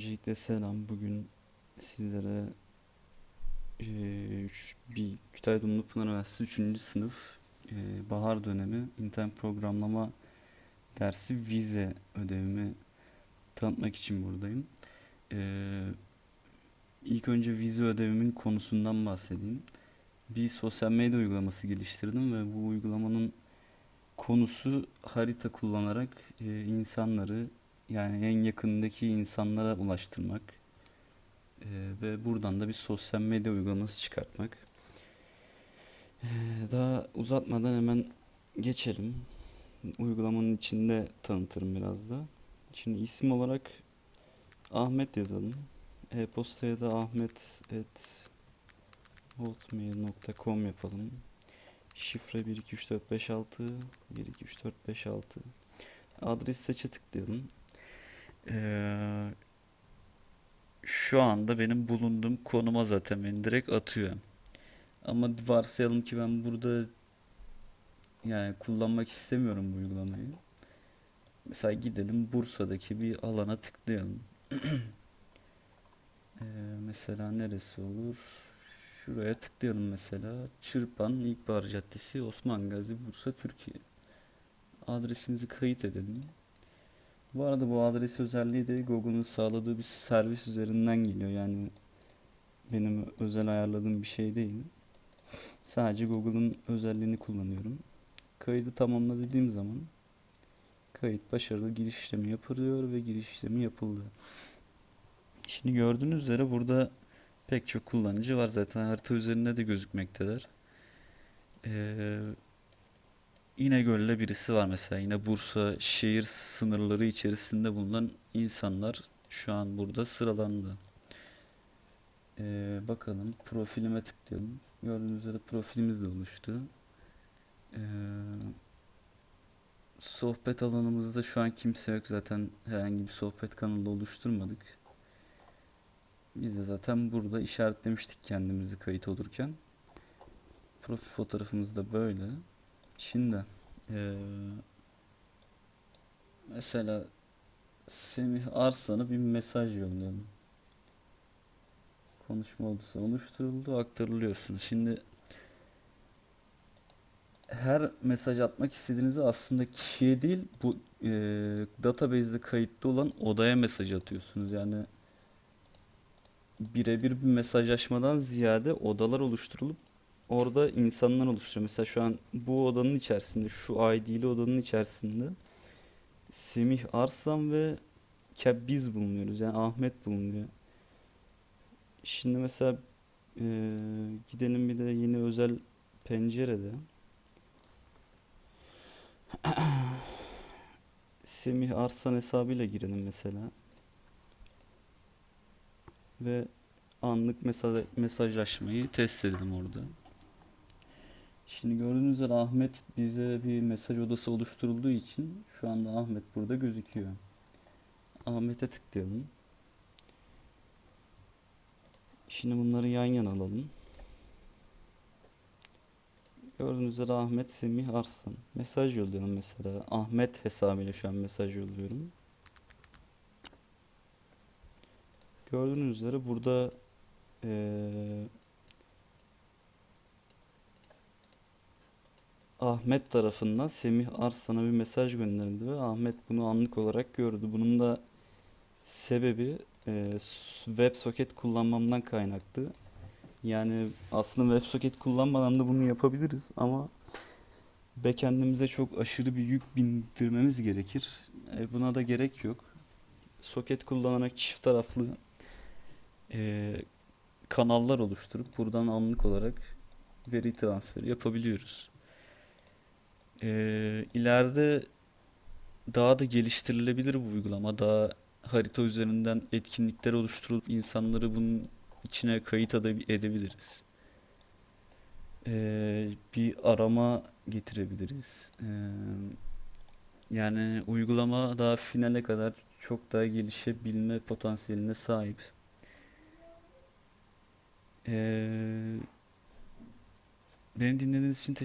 Öncelikle selam. Bugün sizlere eee, üç, bir Kütahya Dumlu Pınar Üniversitesi 3. sınıf eee, bahar dönemi internet programlama dersi vize ödevimi tanıtmak için buradayım. Eee ilk önce vize ödevimin konusundan bahsedeyim. Bir sosyal medya uygulaması geliştirdim ve bu uygulamanın konusu harita kullanarak eee, insanları yani en yakındaki insanlara ulaştırmak eee, ve buradan da bir sosyal medya uygulaması çıkartmak. Eee, daha uzatmadan hemen geçelim. Uygulamanın içinde tanıtırım biraz da. Şimdi isim olarak Ahmet yazalım. E-postaya da ahmet@hotmail.com yapalım. Şifre 123456 123456 Adres seçe tıklayalım. Ee, şu anda benim bulunduğum konuma zaten beni direkt atıyor. Ama varsayalım ki ben burada yani kullanmak istemiyorum bu uygulamayı. Mesela gidelim Bursa'daki bir alana tıklayalım. Ee, mesela neresi olur? Şuraya tıklayalım mesela. Çırpan İlkbahar Caddesi, Osman Gazi, Bursa, Türkiye. Adresimizi kayıt edelim. Bu arada bu adres özelliği de Google'ın sağladığı bir servis üzerinden geliyor. Yani benim özel ayarladığım bir şey değil. Sadece Google'ın özelliğini kullanıyorum. Kaydı tamamla dediğim zaman kayıt başarılı giriş işlemi yapılıyor ve giriş işlemi yapıldı. Şimdi gördüğünüz üzere burada pek çok kullanıcı var zaten harita üzerinde de gözükmektedir. Ee, İnegöl'le birisi var mesela yine Bursa şehir sınırları içerisinde bulunan insanlar şu an burada sıralandı. Ee, bakalım profilime tıklayalım. Gördüğünüz üzere profilimiz de oluştu. Ee, sohbet alanımızda şu an kimse yok zaten herhangi bir sohbet kanalı oluşturmadık. Biz de zaten burada işaretlemiştik kendimizi kayıt olurken. Profil fotoğrafımız da böyle. Şimdi eee, mesela Semih Arslan'a bir mesaj yollayalım. Konuşma oldusa oluşturuldu, aktarılıyorsunuz. Şimdi her mesaj atmak istediğinizde aslında kişiye değil bu eee database'de kayıtlı olan odaya mesaj atıyorsunuz. Yani birebir bir mesajlaşmadan ziyade odalar oluşturulup orada insanlar oluşturuyor. Mesela şu an bu odanın içerisinde, şu ID'li odanın içerisinde Semih Arslan ve ke- biz bulunuyoruz. Yani Ahmet bulunuyor. Şimdi mesela eee, gidelim bir de yeni özel pencerede. Semih Arslan hesabıyla girelim mesela. Ve anlık mesaj, mesajlaşmayı test edelim orada. Şimdi gördüğünüz üzere Ahmet bize bir mesaj odası oluşturulduğu için şu anda Ahmet burada gözüküyor. Ahmet'e tıklayalım. Şimdi bunları yan yana alalım. Gördüğünüz üzere Ahmet Semih Arslan. Mesaj yolluyorum mesela. Ahmet hesabıyla şu an mesaj yolluyorum. Gördüğünüz üzere burada eee, Ahmet tarafından Semih Arslan'a bir mesaj gönderildi ve Ahmet bunu anlık olarak gördü. Bunun da sebebi s- WebSocket kullanmamdan kaynaklı. Yani aslında WebSocket kullanmadan da bunu yapabiliriz ama backend'imize çok aşırı bir yük bindirmemiz gerekir. E, buna da gerek yok. Soket kullanarak çift taraflı eee, kanallar oluşturup buradan anlık olarak veri transferi yapabiliyoruz. Eee ileride daha da geliştirilebilir bu uygulama. Daha harita üzerinden etkinlikler oluşturup insanları bunun içine kayıt ede- edebiliriz. Eee, bir arama getirebiliriz. Eee, yani uygulama daha finale kadar çok daha gelişebilme potansiyeline sahip. Eee beni dinlediğiniz için